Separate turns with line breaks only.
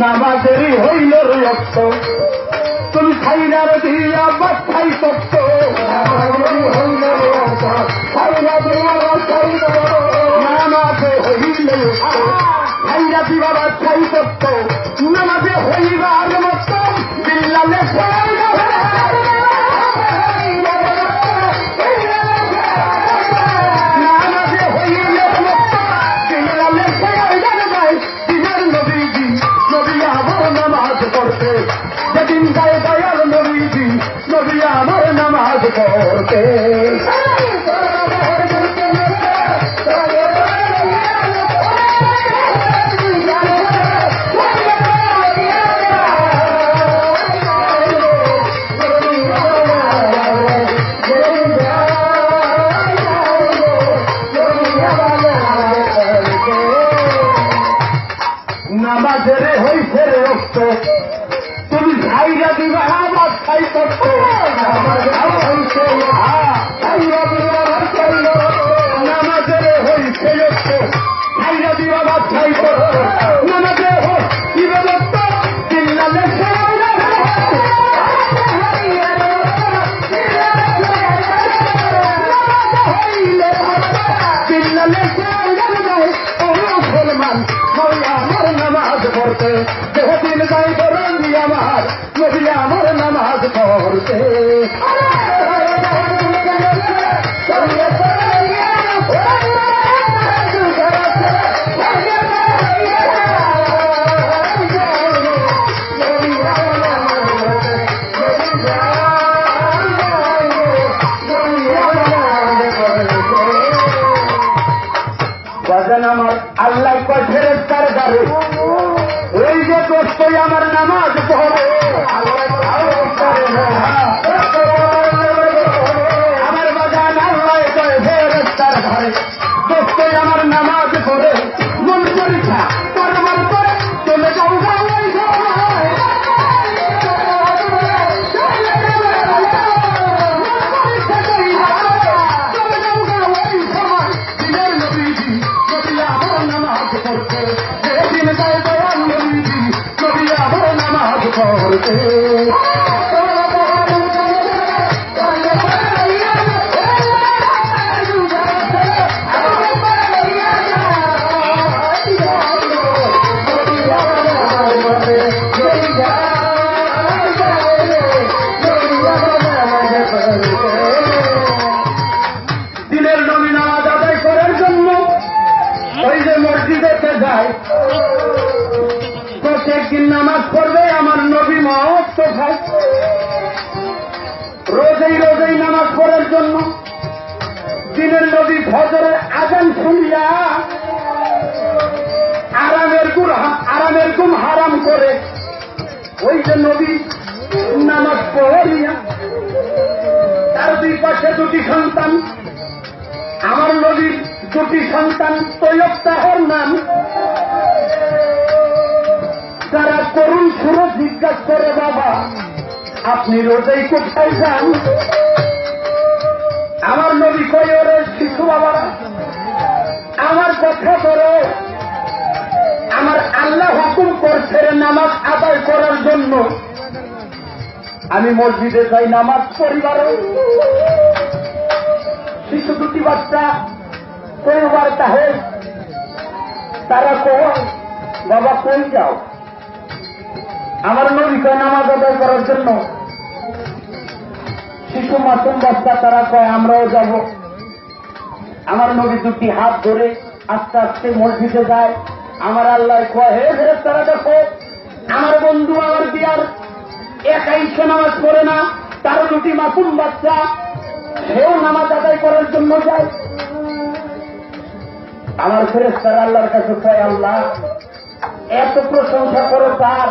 নামাজেরই হইল রক্ত। তুমি খাইনার দিয়া বা খাই সত্য নামাজে হইল রক্ত খাইনা দিয়া খাই সত্য নামাজে হইবার নামাজের হইছে রক্ত। তুমি খাইরা দিবা আমার খাই করত নামাজের হইছে রক্ত। খাইরা দিবা আমার খাই করত পড়তে যেদিন যাই বরঙ্গি আমার। নবী আমার নামাজ পড়তে। আল্লাহ কয় ফেরেস্তার গাড়ি দোস্তই আমার নামাজ পড়ে প্রত্যেকদিন নামাজ পড়বে আমার নবী মহত্ব খায় রোজেই রোজেই নামাজ পড়ার জন্য। দিনের নবী ফজরের আজান শুনিয়া আরামের গুণ আরামের গুণ হারাম করে ওই যে নবী নামাজ পড়িয়া তার দুই পাশে দুটি সন্তান। আমার নবীর দুটি সন্তান তৈয়ব তাহর নাম তারা করুণ সুরে জিজ্ঞাসা করে, বাবা, আপনি রোজেই কোথায় যান? আমার নবী কই শিশু বাবারা আমার কথা ধরো। আমার আল্লাহ হুকুম করছে নামাজ আদায় করার জন্য। আমি মসজিদে যাই নামাজ পরিবার শিশু দুটি বাচ্চা পরিবার তাহে তারা কয় বাবা, কই যাও? আমার নবী কয়, নামাজ আদায় করার জন্য। শিশু মাসুম বাচ্চা, তারা কয়, আমরাও যাব। আমার নবী দুটি হাত ধরে আস্তে আস্তে মসজিদে যায়। আমার আল্লাহ কয়, হে ফেরত তারা দেখো, আমার বন্ধু আমার বিয়ার একাই সে নামাজ পড়ে না? তারও দুটি মাসুম বাচ্চা, সেও নামাজ আদায় করার জন্য যায়। আমার ফেরেস্তার আল্লাহর কাছে কয় আল্লাহ এত প্রশংসা করো তার